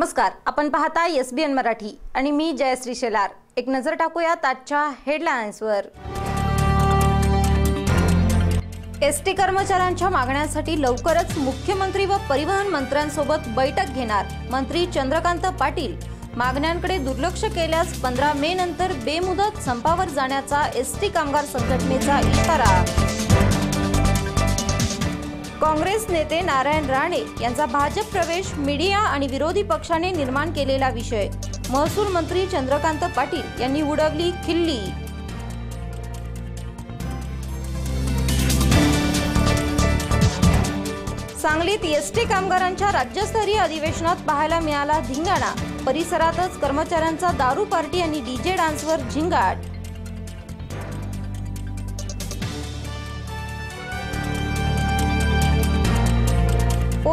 नमस्कार आपण पाहता एस बी एन मराठी आणि मी जयश्री शेलार. एक नजर टाकूयात आजच्या हेडलाईन्सवर. एस टी कर्मचाऱ्यांच्या मागण्यांसाठी लवकरच मुख्यमंत्री व परिवहन मंत्र्यांसोबत बैठक घेणार मंत्री चंद्रकांत पाटील. मागण्यांकडे दुर्लक्ष केल्यास पंधरा मे नंतर बेमुदत संपावर जाण्याचा एस टी कामगार संघटनेचा इशारा. काँग्रेस नेते नारायण राणे यांचा भाजप प्रवेश मीडिया आणि विरोधी पक्षाने निर्माण केलेला विषय. महसूल मंत्री चंद्रकांत पाटील यांनी उडवली खिल्ली. सांगलीत एसटी कामगारांच्या राज्यस्तरीय अधिवेशनात पाहायला मिळाला धिंगाणा. परिसरातच कर्मचाऱ्यांचा दारू पार्टी आणि डीजे डान्सवर झिंगाट.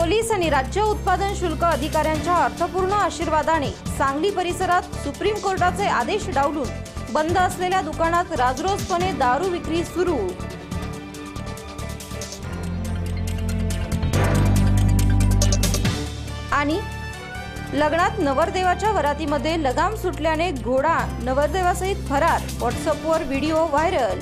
पोलीस आणि राज्य उत्पादन शुल्क अधिकाऱ्यांच्या अर्थपूर्ण आशीर्वादाने सांगली परिसरात सुप्रीम कोर्टाचे आदेश डावलून बंद असलेल्या दुकानात राजरोजपणे दारू विक्री सुरू. आणि लग्नात नवरदेवाच्या वरातीमध्ये लगाम सुटल्याने घोडा नवरदेवासहित फरार. व्हॉट्सअपवर व्हिडिओ व्हायरल.